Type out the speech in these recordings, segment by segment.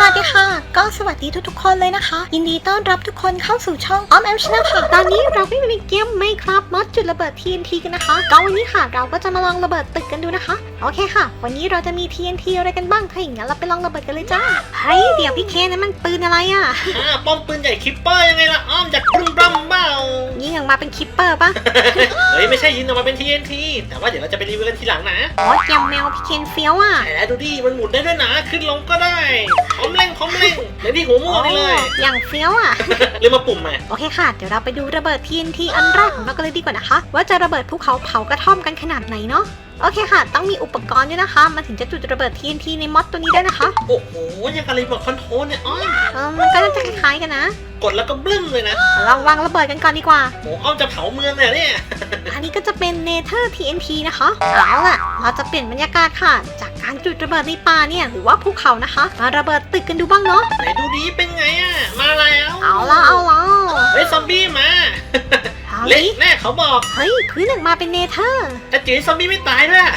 วัสดีค่ะ ก็สวัสดีทุกๆคนเลยนะคะ ยินดีต้อนรับทุกคนเข้าสู่ช่องออมแอมชนะค่ะ ตอนนี้เราไม่มีเกมไม่ครับมอดจุดระเบิด TNT กันนะคะก็วันนี้ค่ะ เราก็จะมาลองระเบิดตึกกันดูนะคะ โอเคค่ะ วันนี้เราจะมี TNT อะไรกันบ้างถ้าอย่างนั้นเราไปลองระเบิดกันเลยจ้าเฮ้ยเดี๋ยวพี่เคนนั่นมันปืนอะไรอะอ่าป้อมปืนใหญ่คิปเปอร์ยังไงล่ะอ้อมจากปรุงปรัมเบ้ายิงออกมาเป็นคิปเปอร์ปะเฮ้ยไม่ใช่ยินออกมาเป็น TNT แต่ว่าเดี๋ยวเราจะไปรีวิวกันทีหลังนะโอ้ยแกมแมวพี่เคนเฟี้ยวอะใช่แล้วดูดิมันหมุนได้ด้วยนะขึ้นลงก็ได้พร้อมเร่งพร้อมเร่งเหมือนที่หัวม่วงนี่เลยอย่างเฟี้ยวอะเรียกมาปุ่มมาโอเคค่ะ เดี๋ยวเราไปดูระเบิด TNT อันแรกของเรากันเลยดีกว่านะคะ ว่าจะระเบิดภูเขาเผากระท่อมกันขนาดไหนเนาะ โอเคค่ะ ต้องมีอุปกรณ์ด้วยนะคะ มันถึงจะจุดระเบิด TNT ในมอดตัวนี้ได้นะคะโอ้โหยังกับรีโมทคอนโทรลเนี่ยอ้อมเออมันก็น่าจะคล้ายๆกันนะกดแล้วก็บลึ้มเลยนะลองวางระเบิดกันก่อนดีกว่า โอ้อ้อมจะเผาเมืองเลยเนี่ย อันนี้ก็จะเป็น Nether TNT นะคะ เอาล่ะ เราจะเปลี่ยนบรรยากาศค่ะ จากการจุดระเบิดในป่าเนี่ย หรือว่าภูเขานะคะ มาระเบิดตึกกันดูบ้างเนาะ ไหนดูดิเป็นไงอะมาแล้ว เอาละเอาละเฮ้ยซอมบี้มา เอาเละลิแน่เขาบอก เฮ้ยพื้นหนึ่งมาเป็นเนเธอร์ แต่จีซอมบี้ไม่ตายด้วยอะ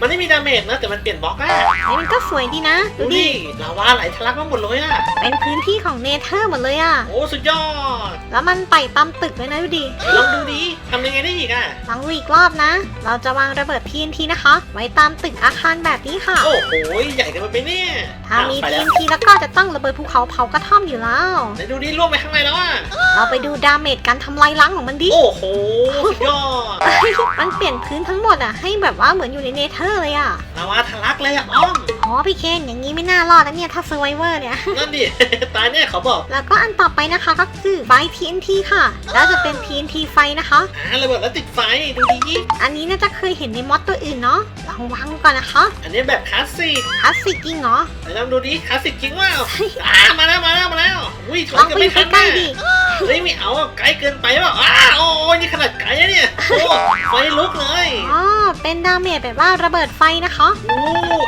มันไม่มีดาเมจนะ แต่มันเปลี่ยนบล็อกอะเฮ้ยมันก็สวยดีนะ ดูดูดิ ดิลาวาไหลทะลักมาหมดเลยอะเป็นพื้นที่ของเนเธอร์หมดเลยอะโอ้สุดยอดแล้วมันไต่ตามตึกเลยนะดูดิไหนลองดูดิทำยังไงได้อีกอะลองดูอีกรอบนะ เราจะวางระเบิด TNT นะคะ ไว้ตามตึกอาคารแบบนี้ค่ะ โอ้โหใหญ่เกันไปเนี่ยถ้ามีไปแล้ว TNT แล้วก็จะต้องระเบิดภูเขาเผากระท่อมอยู่แล้ว ไหนดูดิล่วงไปข้างในแล้วอะเราไปดูดาเมจการทำลายล้างของมันดิ โอ้โหสุดยอด มันเปลี่ยนพื้นทั้งหมดอะให้แบบว่าเหมือนอยู่ในเนเธอร์เลยอะลาวาทะลักเลยอะอ้อมอ๋อพี่เคนอย่างนี้ไม่น่ารอดนะเนี่ยถ้าเซอร์ไวเวอร์เนี่ย นั่นดิ ตายแน่เขาบอก แล้วก็อันต่อไปนะคะก็คือไฟ TNT ค่ะ แล้วจะเป็น TNT ไฟนะคะอ่าระเบิดแล้วติดไฟดูดิอันนี้น่าจะเคยเห็นในมอดตัวอื่นเนาะลองวางดูก่อนนะคะ อันนี้แบบคลาสสิกคลาสสิกจริงเหรอไหนลองดูดิคลาสสิกจริงว่าอ่ามาแล้วมาแล้วมาแล้วอุ้ยถลอยองกันไปอไม่ยู่ทันใกล้แน่ๆดิเฮ้ยไม่เอาอะไกลเกินไปเปล่าอ้าโอ้ยนี่ขนาดไกลนะเนี่ยโอ้ไฟลุกเลยอ๋อเป็นดาเมจแบบว่าระเบิดไฟนะคะ โอ้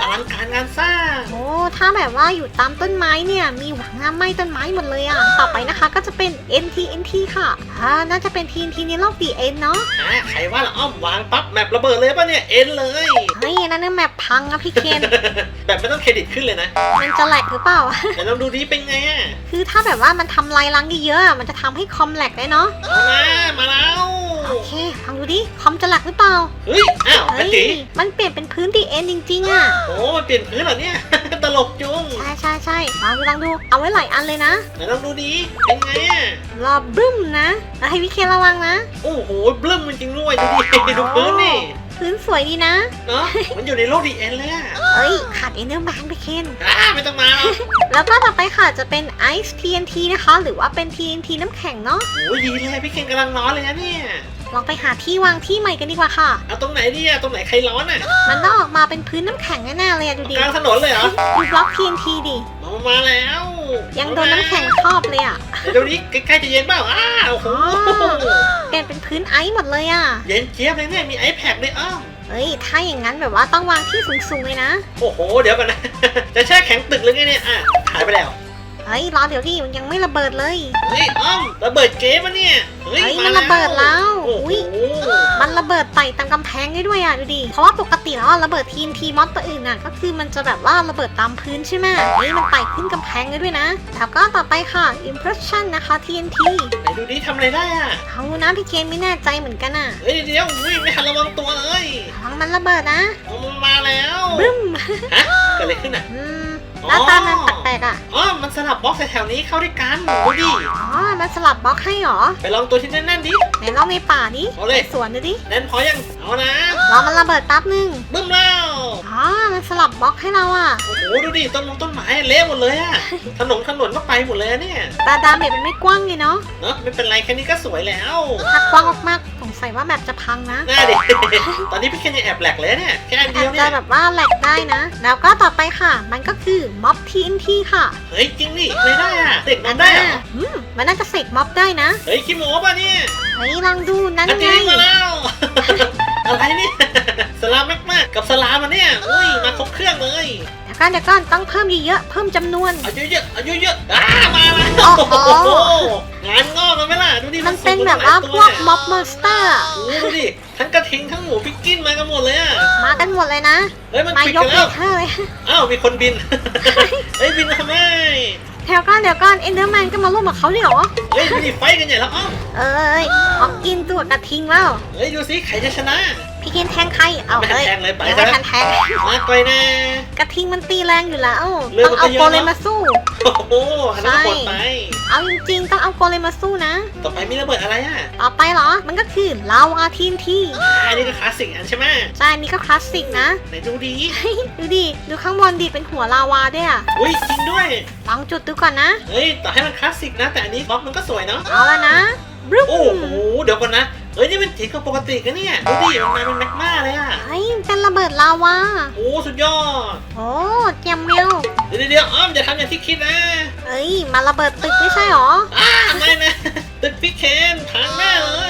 อลังการงานสร้าง โอ้ถ้าแบบว่าอยู่ตามต้นไม้เนี่ย มีหวังน้ำไหม้ต้นไม้หมดเลยอะ ต่อไปนะคะก็จะเป็น NTNT ค่ะอ่าน่าจะเป็น TNT ในโลก DN เนาะอ่าใครว่าละอ้อมวางปั๊บแมประเบิดเลยป่ะเนี่ยเอ็นเลยเฮ้ยอันนั่นนะแมปพังอะพี่เคนแบบไม่ต้องเครดิตขึ้นเลยนะมันจะแหลกหรือเปล่าไหนลองดูดิเป็นไงอะคือถ้าแบบว่ามันทำลายล้างเยอะๆอะมันจะทำให้คอมแหลกได้เนาะเอานะมาแล้ว โอเคฟังดูดิคอมจะแหลกหรือเปล่าเฮ้ย อ้าวเฮ้กะยจิมันเปลี่ยนเป็นพื้น DN จริงๆอะโอ้มันเปลี่ยนพื้นเหรอเนี่ย ตลกจุงใช่ใช่ใช่ลองดูลองดูเอาไว้หลายอันเลยนะไหนลองดูดิเป็นไงอะรอบึ้มนะแล้วให้พี่เคนระวังนะ โอ้โหบลึ้มจริงๆด้วยดูดิดูพื้นนี่ พื้นสวยดีนะ เนาะมันอยู่ในโลกดีเอ็นเลยอะเอ้ยขาดเอเนอร์แมนพี่เคนอ่าไม่ต้องมาหรอกแล้วก็ต่อไปค่ะจะเป็น Ice TNT นะคะ หรือว่าเป็น TNT น้ำแข็งเนาะโอ้ยดีเลยพี่เคนกำลังร้อนเลยนะเนี่ย ลองไปหาที่วางที่ใหม่กันดีกว่าค่ะ เอาตรงไหนดีอะตรงไหนใครร้อนอะมันต้องออกมาเป็นพื้นน้ำแข็งแน่ๆเลยอะดูดิกลางถนนเลยเหรอดูบล็อก TNT ดิมามาแล้ว ยังโดนน้ำแข็งครอบเลยอะเดี๋ยวนี้ใกล้ๆจะเย็นเปล่าอ้าวโอ้โหเปลี่ยนเป็นพื้นไอซ์หมดเลยอะเย็นเจี๊ยบเลยเนี่ยมีไอแพดด้วยอ้อมเฮ้ย ถ้าอย่างนั้นแบบว่าต้องวางที่สูงๆเลยนะ โอ้โห เดี๋ยวกันนะ จะแช่แข็งตึกเลยไงเนี่ย อะ หายไปแล้วเฮ้ยรอเดี๋ยวดิมันยังไม่ระเบิดเลย เฮ้ยอ้อมระเบิดเกมอะเนี่ยเฮ้ยเฮ้ยามันระเบิดแล้วโอ้อุ๊โหยมันระเบิดไต่ตามกำแพงได้ด้วยอะดูดิเพราะว่าปกติแล้วอะระเบิดทีมทีมอสตัวอื่นน่ะก็คือมันจะแบบว่าระเบิดตามพื้นใช่ไหมนี่มันไต่ขึ้นกำแพงได้ด้วยนะแล้วก็ต่อไปค่ะ impression นะคะ TNT ไหนดูดิทำอะไรได้อะเอานะพี่เคนไม่แน่ใจเหมือนกันอะเฮ้ยเดี๋ยวอุ้ยไม่ทันระวังตัวเลยระวังมันระเบิดนะเอามันมาแล้วบึ้ม ฮะเกิดอะไรขึ้นอะ อืม อ๋อหน้าตามันแปลกๆอะ อ๋อ มันสลับบล็อกแถวๆนี้เข้าด้วยกันดูดิ อ๋อ มันสลับบล็อกให้เหรอ ไปลองตัวที่แน่นๆดิ ไหนลองในป่าดิเอาเลย ในสวนดูดิ แน่นพอยัง เอานะ รอมันระเบิดแป๊บนึง บึ้มแล้วอ๋อ มันสลับบล็อกให้เราอะโอ้โหดูดิต้นมงต้นไม้เละหมดเลยอะถนนถนนก็ไปหมดเลยอะเนี่ยตาดาเมจมันไม่กว้างเลยเนาะเนาะไม่เป็นไรแค่นี้ก็สวยแล้วถ้ากว้างมากๆสงสัยว่าแบบจะพังนะน่าดิ ตอนนี้พี่เคนยังแอบแหลกเลยเนี่ยแค่อันเดีอายวจเนี่จะยแบบว่าแหลกได้นะ แล้วก็ต่อไปค่ะ มันก็คือม็อบ TNT ค่ะเฮ้ยจริงดิไม่ได้อะเด็กนั้นได้เหรออืมมันน่าจะเสกม็อบได้นะเฮ้ยขี้โม้ป่ะเนี่ยเฮ้ยลองดูนั่นอันไงนี้มาแล้ว อะไรเนี่ยสลามมากๆกับสลามมันเนี่ยอุ้ยมาครบเครื่องเลยแล้วก่อนเดี๋ยวก่อนต้องเพิ่มเยอะๆเพิ่มจำนวนเอาเยอะๆเอาเยอะๆอ่ามาแล้วโอ้โหโอ้โห งานงอกแล้วไหมล่ะดูดิมันเป็นสูงแบบหลว่ายพตัวกม็อบมอนสเตอร์ โอ้โหดูดิทั้งกระทิงทั้งหมูพิกกินมากันหมดเลยอะมากันหมดเลยนะ เฮ้ยมันมาปิดยกักนเลแล้วเธอเลย อ้าวมีคนบิน เฮ้ยบินมาทำไมแถวก่อนเดี๋ยวก่อนเอ็นเดอร์แมนก็มาร่วมกับเขาเลยเหรอ เฮ้ยดูดิไฟกันใหญ่แล้วอ้าวเอ้ยออกกินตัวกระทิงแล้ว เฮ้ยดูสิใครจะชนะ พี่กินแทงใครเอาไม่ทันเอ้ยแทงเลยไปยังซะไม่ทันแทงมาก่อยแน่กระทิงมันตีแรงอยู่แล้วเลือดต้องมันเอาก็เยอะโกเลมเนอะมาสู้ โอ้โหอันนั้นก็หมดไป เอาจริงๆ ต้องเอาโกเลมมาสู้นะ ต่อไปมีระเบิดอะไรอะ ต่อไปเหรอ มันก็คือลาวาทีนทีอ่าอันนี้ก็คลาสสิกอันใช่ไหมใช่อันนี่ก็คลาสสิกนะ ไหนดูดีเฮ้ยดูดิ ดูข้างบนดิเป็นหัวลาวาด้วยอะอุ้ยจริงด้วยลองจุดดูก่อนนะ เฮ้ย ต่อให้มันคลาสสิกนะ แต่อันนี้บล็อกมันก็สวยเนาะ เอาแล้วนะบรูมโอ้โห เดี๋ยวก่อนนะ เฮ้ยนี่มันถีกับปกติกันเนี่ยดูดิมันมาเป็นแมกมาเลยอะเฮ้ยมันเป็นระเบิดลาวา โอ้สุดยอดโอ้เจียมเมลเดี๋ยวเดี๋ยวอ้อมอย่าทำอย่างที่คิดนะเอ้ยมาระเบิดตึกไม่ใช่หรออ้าไม่นะตึกพี่เคนพังแน่เล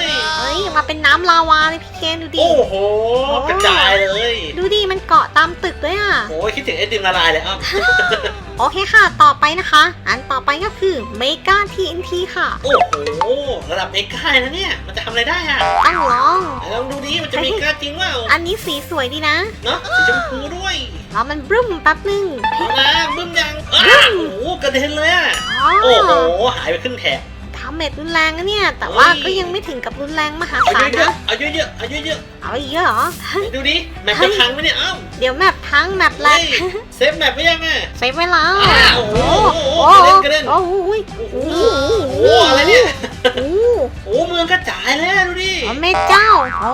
ยเอ้ ยมาเป็นน้ำลาวาเลยพี่เคนดูดิ โอ้โห กระจายเลยดูดิมันเกาะตามตึกด้วยอะโอ้ยคิดถึงไอติมละลายเลยอ้อมโอเคค่ะ ต่อไปนะคะ อันต่อไปก็คือเมกาทีนทีค่ะ โอ้โหระดับเมกาเลยนะเนี่ย มันจะทำอะไรได้อะต้องลองไหนลองดูดิมันจะเมกาจริงว่าอันนี้สีสวยดีนะ เนาะสีชมพูด้วยแล้วมันบรึ้มแป๊บนึงเอานะบึ้มยังอ้าโอ้โหกระเด็นเลยอะอ๋อโอ้โห หายไปครึ่งแถบ ทำเม็ดรุนแรงนะเนี่ย แต่ว่าเฮ้ยก็ยังไม่ถึงกับรุนแรงมหาเอาศาลเยอะนะๆเอาเยอะๆเอาเยอะเอาอีกเยอะเหรอๆไหนดูดิแมปเฮ้จะยพังไหมเนี่ยอ้าวเดี๋ยวแมปทั้งแมปแรเฮ้กยเซฟแมปไว้ยังอะใช้เวลาอ้าวโอ้โหโอ้กระเด็นกระเด็นโอ้โหโอ้โหโอ้โหโอ้โหอะไรเนี่ย โอ้โหโอ้เมืองกระจายแล้วดูดิ อ๋อแม่เจ้า โอ้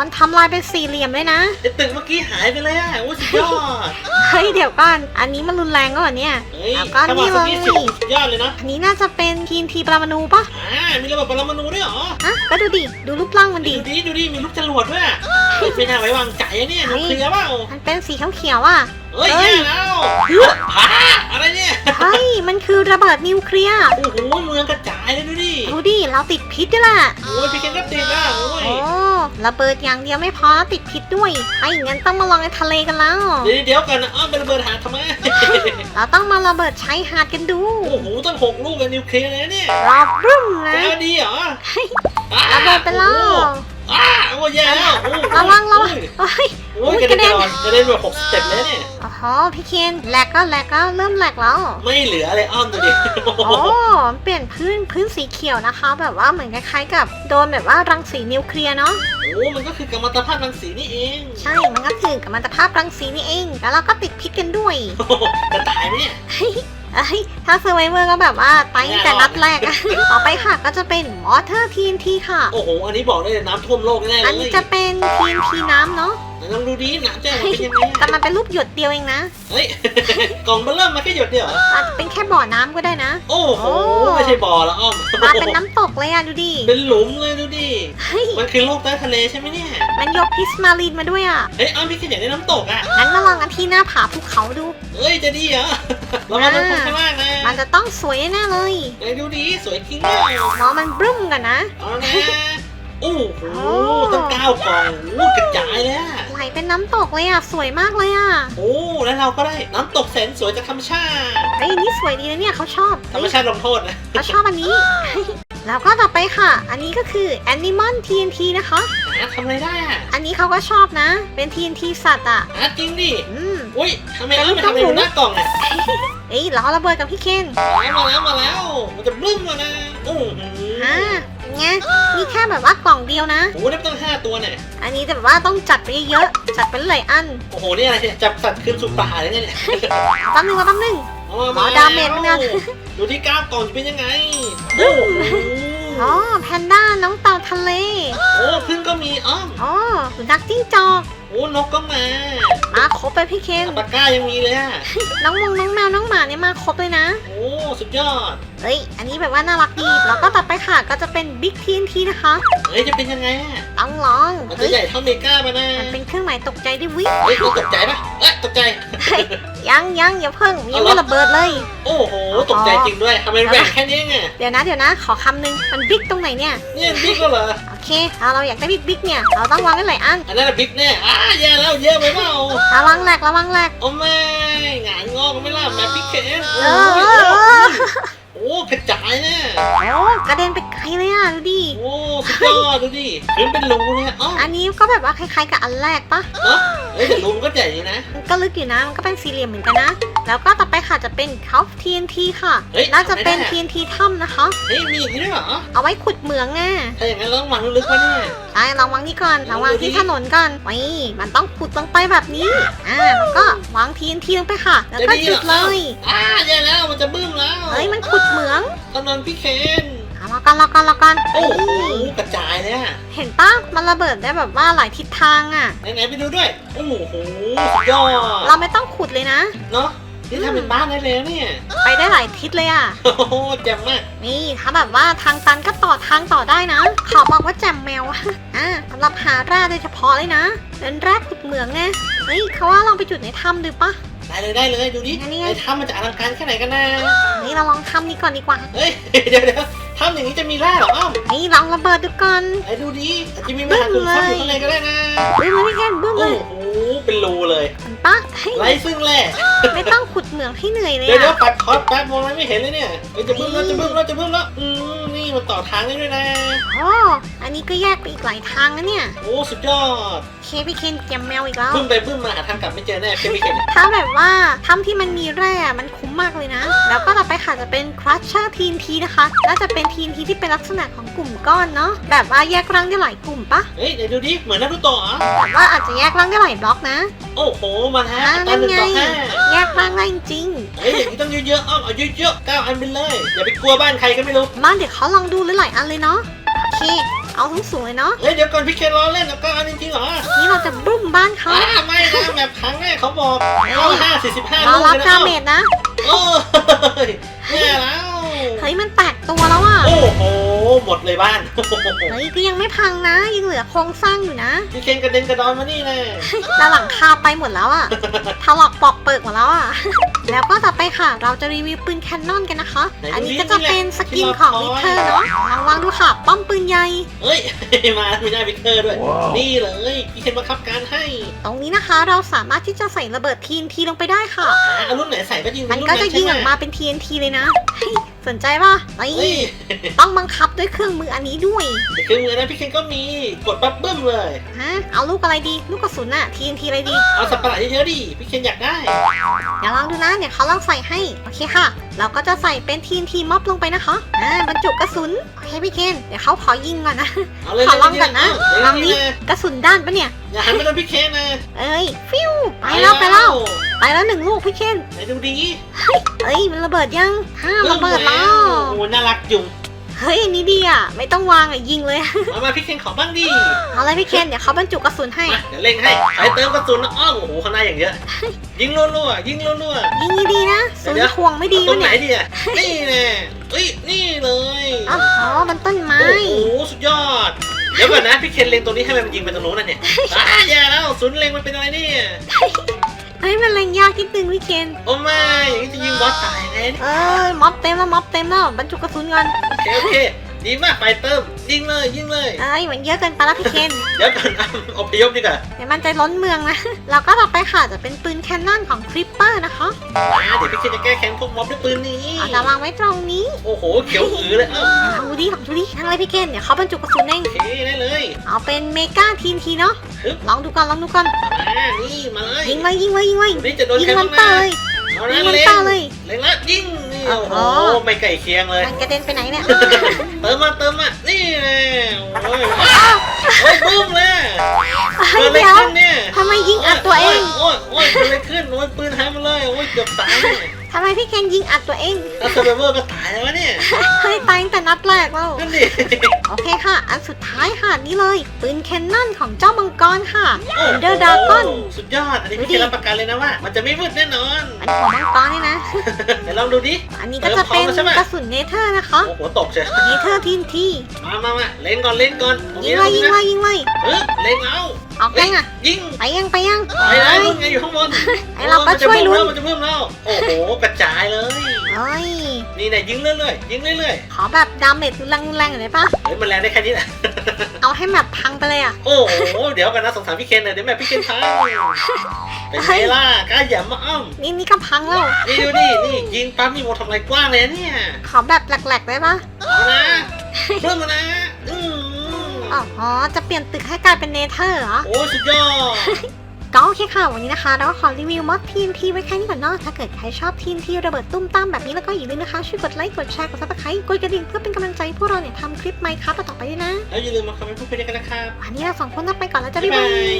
มันทำลายเป็นสี่เหลี่ยมเลยนะ ไอตึกเมื่อกี้หายไปเลยอะโอ้สุดยอดเฮ้ยเดี๋ยวก่อน อันนี้มันรุนแรงก็เหรอเนี่ยเฮ้ยแล้วก็ถ้านี่มาเลสักยยี่สิบสุดยอดเลยเนาะอันนี้น่าจะเป็นทีนทีปรมาณูปะอ่ามีระเบิดปรมาณูด้วยเหรอฮะก็ดูดิ ดูรูปร่างมันดูดิดิดูดิมีลูกจรวดด้วยอะเฮ้ยไม่น่าไว้วางใจอะเนี่ยนิวเคลียร์เปล่ามันเป็นสีเขียวๆอะ เฮ้ยเฮ้ยแย่แล้วพาอะไรเนี่ยเฮ้ย มันคือระเบิดนิวเคลียร์ โอ้โหเมืองกระจายเลยดูดิดูดิ เราติดพิษด้วยล่ะโอ้ยพี่เคนก็ติดอะโอ้ยโอ้ ระเบิดอย่างเดียวไม่พอติดพิษด้วยไอ้งั้นต้องมาลองในทะเลกันแล้ว เดี๋ยวเดี๋ยวกันนะอ้าวเป็นระเบิดหาทำไม เราต้องมาระเบิดชายหาดกันดูโอ้โหตั้งหกลูกกับนิวเคลียร์เลยนะเนี่ยรอบรุ่มนะจะเอาดีเหรออ่าระเบิดไปแล้วโอ้โหอ้าโอ้ยแย่แล้วโอ้โหระวังระวังโอ้ยเฮ้ยโอ้ยอุ๊ยกระเด็นกระเด็นก่อนกระเด็นแบบหกสเต็ปเลยเนี่ยโอ้โหพี่เคนแหลกก็แหลกก็เริ่มแหลกแล้ว ไม่เหลืออะไรอ้อมตัวดิโอ้โหโอ้เปลี่ยนพื้นพื้นสีเขียวนะคะ แบบว่าเหมือนคล้ายๆกับโดนแบบว่ารังสีนิวเคลียร์เนาะโอ้มันก็คือกัมมันตภาพรังสีนี่เอง ใช่ มันก็คือกับมันตภาพรังสีนี่เอง แล้วเราก็ติดพิษกันด้วยโอ้โหจะตายไหมเนี่ย เอ้ยถ้าเซอร์ไวเวอร์ก็แบบว่าตายตั้งแต่นัดแรกอะ ต่อไปค่ะก็จะเป็นมอเตอร์ทีนทีค่ะ โอ้โห อันนี้บอกได้เลยน้ำท่วมโลกแน่อันเลนี้ยจะเป็นทีนทีน้ำเนาะไหน ลองดูดิน้ำแจ้งมันเป็นยังไงแต่อะมันเป็นรูปหยดเดียวเองนะเฮ้ย กล่องมันเริ่มมาแค่หยดเดียวเหรออาจจะเป็นแค่บ่อน้ำก็ได้นะ โอ้โหโอ้ไม่ใช่บ่อแล้วอ้อมมาเป็นน้ำตกเลยอะดูดิ เป็นหลุมเลยดูดิ เฮ้ย มันคือโลกใต้ทะเลใช่ไหมเนี่ย มันยกพิสมาลีนมาด้วยอะเฮ้ยอ้อมพี่แค่อยากได้น้ำตกอะ งั้นมาลองกันที่หน้าผาภูเขาดู เฮ้ยจะดีเหรอ เรามาเป็นคนข้างล่างนะมันจะต้องสวยแน่เลยไหนดูดิสวยจริงเนี่ยมองมันบรึ้มกันนะ เอานะ โอ้โหโอ้ตั้งเก้ากล่องโอ้กระจายเลยอะไหลเป็นน้ำตกเลยอะสวยมากเลยอะโอ้แล้วเราก็ได้น้ำตกแสนสวยจากธรรมชาติไอ้ยนี่สวยดีนะเนี่ยเขาชอบธรรมเฮ้ยชาติลงโทษนะเขาชอบอันนี้ แล้วก็ต่อไปค่ะ อันนี้ก็คือ Animal TNT นะคะหาทำอะไรได้อะอันนี้เขาก็ชอบนะ เป็น TNT สัตว์อะหาจริงดิอืม อุ้ยทำไมอ้อมไม่ทำอะไรอยู่หน้ากล่องเนี่ยเอ้ยเราระเบิดกับพี่เคนมาแล้วมาแล้วมันจะบลึ้มมานะโอ้โหอ่า ไงนี่แค่แบบว่ากล่องเดียวนะ โอ้โหได้ตั้งห้าตัวเนี่ย อันนี้แต่แบบว่าต้องจัดไปเยอะๆจัดเป็นหลายอันโอ้โห นี่อะไรเนี่ย จับสัตว์คืนสู่ป่าเลยเนี่ยแป๊บนึงแป๊บนึง เอาหมอดาเมจมั้งเนี่ย ดูที่ก้าวกล่องจะเป็นยังไง โอ้โหอ๋อแพนด้าน้องเต่าทะเล โอ้พึ่งก็มีอ้อมอ๋อสุนัขจิ้งจอก โอ้นกก็มามาครบไปพี่เคนอัปปาก้ายังมีเลยอะน้องมงน้องแมวน้องหมาเนี่ยมาครบเลยนะ โอ้สุดยอด เอ้ย อันนี้แบบว่าน่ารักดี แล้วก็ต่อไปค่ะก็จะเป็น Big TNT นะคะ เฮ้ยจะเป็นยังไงอะต้องลองมันจะเฮ้ยใหญ่เท่าเมกาปะนะมันเป็นเครื่องหมายตกใจด้วยวิเฮ้ยตกใจปะเอ๊ะตกใจยั งยังอย่าเพิ่งยังไม่ระเบิดเลย โอ้โหตกกใจจริงด้วยทำไมแหว่งแค่นี้ไงเดี๋ยวนะเดี๋ยวนะ ขอคำหนึงมันบิ๊กตรงไหนเนี่ยเนี่ยบิ๊กก็เหรอโอเคเอาเราอยากได้บิ๊กบิ๊กเนี่ยเราต้องวางไว้หลายอันอันนั้นนะบิ๊กแน่อ้าแย่แล้วเยอะไปเปล่าระวังแหลกระวังแหลกโอ้ไม่งานงอกไม่ล่ะแม่บิ๊กเคนเออเออเออโอ้กระจายเนี่ยโอ้กระเด็นไปไกล เลยอะดูดิโอ้สุดยอดดูดิพื้นเป็นรูเนี่ยอ๋ออันนี้ก็แบบว่าคล้ายๆกับอันแรกปะเนาะเฮ้ยแต่รูมันก็ใหญ่ดีนะ มันก็ลึกอยู่นะมันก็เป็นสี่เหลี่ยมเหมือนกันนะ แล้วก็ต่อไปค่ะจะเป็นคัฟ TNT ค่ะเฮ้ยน่าจะเป็น ทำไม่ได้ TNT ถ้ำนะคะ เฮ้ยมีอย่างนี้ด้วยเหรอเอาไว้ขุดเหมืองอะถ้าอย่างนั้นเราต้องวางลึกๆวะเนี่ยใช่เราวางนี่ก่อนเราวางที่ถนนก่อนไว้มันต้องขุดลงไปแบบนี้อ่าแล้วก็วาง TNT ลงไปค่ะ แล้วก็จุดเลยอ่าแย่แล้วมันจะบึ้มแล้วเฮ้ยมันขุดเหมืองถนนพี่เคน เอาละกันละกันละกันโอ้โหเฮ้ยกระจายเลยอะเห็นปะมันระเบิดได้แบบว่าหลายทิศทางอะไหนๆไปดูด้วย โอ้โหสุดยอดเราไม่ต้องขุดเลยนะ เนาะนี่ทำเป็นบ้านได้เลยนะเนี่ยไปได้หลายทิศเลยอะโอ้โหแจ่มมาก นี่ถ้าแบบว่าทางตันก็ต่อทางต่อได้นะ ขอบอกว่าแจ่มแมวอ่าสำหรับหาแร่โดยเฉพาะเลยนะเป็นแร่ขุดเหมืองไงเฮ้ยเขาว่าลองไปจุดในถ้ำดูปะ ได้เลยได้เลยดูดิอันนี้ไงไอ้ถ้ำมันจะอลังการแค่ไหนกันนะเฮ้ยเราลองทำนี้ก่อนดีกว่า เฮ้ยเดี๋ยวเดี๋ยวถ้ำอย่างนี้จะมีแร่เหรออ้อมเฮ้ยลองระเบิดดูก่อน ไอ้ดูดิอาจจะมีมหาคุณซ่อนอยู่ข้างในก็ได้นะบึ้มเลยพี่แกนบึ้มเลโอ้ยโหเป็นรูเลยเห็นปะเฮ้ยไรซึ่งแร่ไม่ต้องขุดเหมืองให้เหนื่อยเลยเดี๋ยวเดี๋ยวอะปัดคอสแป๊บมองอะไรไม่เห็นเลยเนี่ยเฮ้ยจะบึ้มแล้วจะบึ้มแล้วจะบึ้มแล้วอืมนี่ มันต่อทางได้ด้วยนะ โอ้อันนี้ก็แยกไปอีกหลายทางนะเนี่ย โอ้ สุดยอด เคพี่เคนแกมแมวอีกแล้ว บึ้มไปบึ้มมาหาทางกลับไม่เจอแน่เพื่อนพี่เคน ถ้าแบบว่าถ้ำที่มันมีแร่มันคุ้มมากเลยนะ แล้วก็ต่อไปค่ะจะเป็น Crusher TNT นะคะ น่าจะเป็น TNT ที่เป็นลักษณะของกลุ่มก้อนเนาะ แบบว่าแยกร่างได้หลายกลุ่มปะเฮ้ยเดี๋ยวดูดิ เหมือนนารูโตะเหรอแต่ว่าอาจจะแยกร่างได้หลายบล็อกนะ โอ้โห มาแล้อ่าวตอนั่นนหนึ่งไง ต่อห้าแยกร่างได้จริงเฮ้ยอย่างนี้ต้องเยอะๆอ้อมเอาเยอะๆเก้าอันไปเลย อย่าไปกลัวบ้านใครก็ไม่รู้ๆบ้านเดี๋ยวเขาลองดูหลายๆอันเลยเนาะโอเค เอาทั้งสูงเลยเนาะเฮ้ยเดี๋ยวก่อนพี่เคนรอเล่นเอาเก้าอันจริงๆเหรอนี่เราจะบุ้มบ้านเขาอ้าไม่นะแบบพังแน่เขาบอกเก้าห้าสี่สิบห้าเราลูกรับเลยดานะเมจนะ โอ้ยแย่แล้ว เฮ้ยมันแตกตัวแล้วอะ โอ้โห หมดเลยบ้านโอ้โหเฮ้ยก็ยังไม่พังนะ ยังเหลือโครงสร้างอยู่นะ พี่เคนกระเด็นกระดอนมานี่แน่แต่หลังคาไปหมดแล้วอะถลอกปอกเปิกหมดแล้วอะแล้วก็ต่อไปค่ะ เราจะรีวิวปืนแคนนอนกันนะคะ อันนี้ก็จะเป็นสกินของลิเทอร์เนาะลองวางดูค่ะ ป้อมปืนใหญ่ เฮ้ย มาไม่ได้พิกเตอร์ด้วย นี่เลยพี่เคนบังคับการให้ ตรงนี้นะคะ เราสามารถที่จะใส่ระเบิด TNT ลงไปได้ค่ะอ่าเอารุ่นไหนใส่ก็ยิงมันรุ่ก็นจะใช่ยิงไหออกมาเป็น TNT เลยนะเฮ้ย สนใจป่ะไอ้เฮ้ยต้องบังคับด้วยเครื่องมืออันนี้ด้วยแต่เครื่องมือนะพี่เคนก็มีกดปั๊บบึ้มเลยฮะเอาลูกอะไรดี ลูกกระสุนอะ TNT อะไรดี เอาสับประหลาดเยอะๆดิพี่เคนอยากได้เดี๋ยวลองดูนะเดี๋ยวเขาลองใส่ให้โอเคค่ะ เราก็จะใส่เป็น TNT ม็อบลงไปนะคะอ่าบรรจุกระสุนโอเคพี่เคนเดี๋ยวเขาขอยิงก่อนนะเอาเลยขอลองก่อนนะเดี๋ยวลลอองงดิดิกระสุนด้านปะเนี่ย อย่าหันไปโดนพี่เคนนะเอ้ยฟิวไปแล้วไปแล้วไปแล้วหนึ่งลูกพี่เคนไหนดูดีเอ้ยมันระเบิดยังฮ่าระเบิดแล้วโอ้โหน่ารักจุงเฮ้ยอันนี้ดีอะไม่ต้องวางอะยิงเลยเอามาพี่เคนขอบ้างดิเอาเลยพี่เคนเดี๋ยวเขาบรรจุกระสุนให้มาเดี๋ยวเล็งให้ไปเติมกระสุนนะอ้อมโอ้โหข้างหน้าอย่างเยอะ ยิงรัวๆยิงรัวๆยิงดีๆนะศูนเดี๋ยวย์ห่วงไม่ดีตรวะงไหนเนี่ยดีอะนี่แน่เอ้ยนี่เลยอ๋ออ๋อมันต้นไม้โอ้โหสุดยอด เดี๋ยวก่อนนะพี่เคนเล็งตรงนี้ให้มันยิงไปตรงนู้นนะเนี่ยอ้าแย่แล้วศูนย์เล็งมันเป็นอะไรเนี่ยเฮ้ยมันเล็งยากนิดนึงพี่เคนโอ้ไม่อย่างนี้จะยิงบอสตายแน่เนี่ยเออม็อบเต็มแล้วม็อบเต็มแล้วบรรจุกระสุนก่อนโอเคโอเค ดีมากไปเติมยิงเลยยิงเลยเอ้ยมันเยอะเกินไปแล้วพี่เคนเดี๋ยวก่อนเอาอพยพดีกว่าเดี๋ยวมันจะล้นเมืองนะ แล้วก็ต่อไปค่ะจะเป็นปืนแคนนอนของคริปเปอร์นะคะอ่าเดี๋ยวพี่เคนจะแก้แค้นพวกม็อบด้วยปืนนี้เอาจะวางไว้ตรงนี้โอ้โหเขียวอือเลยเอ้าลองดูดิลองดูดิทั้งเลยพี่เคนเดี๋ยวเขาบรรจุกระสุนเองโอเคได้เลยเอาเป็นเมกาทีนทีเนาะฮึบลองดูก่อนลองดูก่อนมานี่มาเลยยิงเลยยิงเลยยิงเลยนี่จะโดนยิงใครมับ้านงเตนะอร์เลยเอายิละงมันเล็งเตอร์เลยเล็งแล้วยิงนี่ โอ้โอ้โหโหไม่ไก่เคียงเลย มันกระเด็นไปไหนเนี่ย เติมมาเติมมานี่แน่โอ้ยโอ้ยบึ้มเลยเฮ้เกิยดอะไรเดี๋ยวขึ้นเนี่ยทำไมยิงอัดตัวเอง โอ้ยโอ้ยเกิดอะไรขึ้นโอ้ยปืนหายหมาเลยโอ้ยเกือบตายเลยทำไมพี่เคนยิงอัดตัวเอง แล้วเซอร์ไวเวอร์ก็ตายแล้ววะเนี่ยเฮ้ยตายตั้งแต่นัดแรกแล้ว นั่นดิโอเคค่ะ อันสุดท้ายค่ะนี่เลย ปืนแคนนอนของเจ้ามังกรค่ะโอ้โห Ender Dragon สุดยอด อันนี้พี่เคนรับประกันเลยนะว่า มันจะไม่มืดแน่นอนอัน ของมังกรนี่นะ เดี๋ยวลองดูดิอันนี้ก็จะเป็นเออพร้อมแล้วใช่ไหมกระสุนเนเธอร์นะคะ โอ้โหตกเชียวเนเธอร์ทีนทีมามามาเล่นก่อนเล่นก่อนตรงยินี้งเลยยิงนะเลยยิงเลยเออเล่นเอาออกยังอะ ยิงไปยังไปยังไปแล้วนู่นไงอยู่ข้างบนไอเราก็ช่วยลุ้น มันจะเพิ่มแล้วมันจะเพิ่มแล้ว โอ้โหกระจายเลย เอเอ้ย นี่เนี่ยยิงเรื่อยๆยิงเรื่อยขอแบบดาเมจแรงๆหน่อยได้ปะๆเฮ้ยมันแรงได้แค่นี้แหละ เอาให้แบบพังไปเลยอะโอ้โห เดี๋ยวกันนะสงสารพี่เคนหน่อยเดี๋ยวแม่พี่เคนพังเป็นไงล่ะกล้าหย่ำมาอ้อมนี่นี่ก็พังแล้ว นี่ดูดินี่ยิงปั๊บนี่โมทำไรกว้างเลยนะเนี่ย ขอแบบแหลกๆได้ปะเอานะเริ่มมานะอืมอ๋อ จะเปลี่ยนตึกให้กลายเป็นเนเธอร์เหรอ โอ้สุดยอด ก็โอเคค่ะ วันนี้นะคะเราก็ขอรีวิวมอด TNT ไว้แค่นี้ก่อนเนาะถ้าเกิดใครชอบ TNT ระเบิดตุ้มตามแบบนี้แล้วก็อย่าลืมนะคะช่วยกดไลค์กดแชร์กดซับสไครต์กดกระดิ่งเพื่อเป็นกำลังใจให้พวกเราเนี่ยทำคลิปใหม่ครับต่อไปด้วยนะแล้วอย่าลืมมาคอมเมนต์พูดคุยกันนะครับวันนี้เราสองคนต้องไปก่อนแล้วจะบ๊ายบ๊ายบาบายย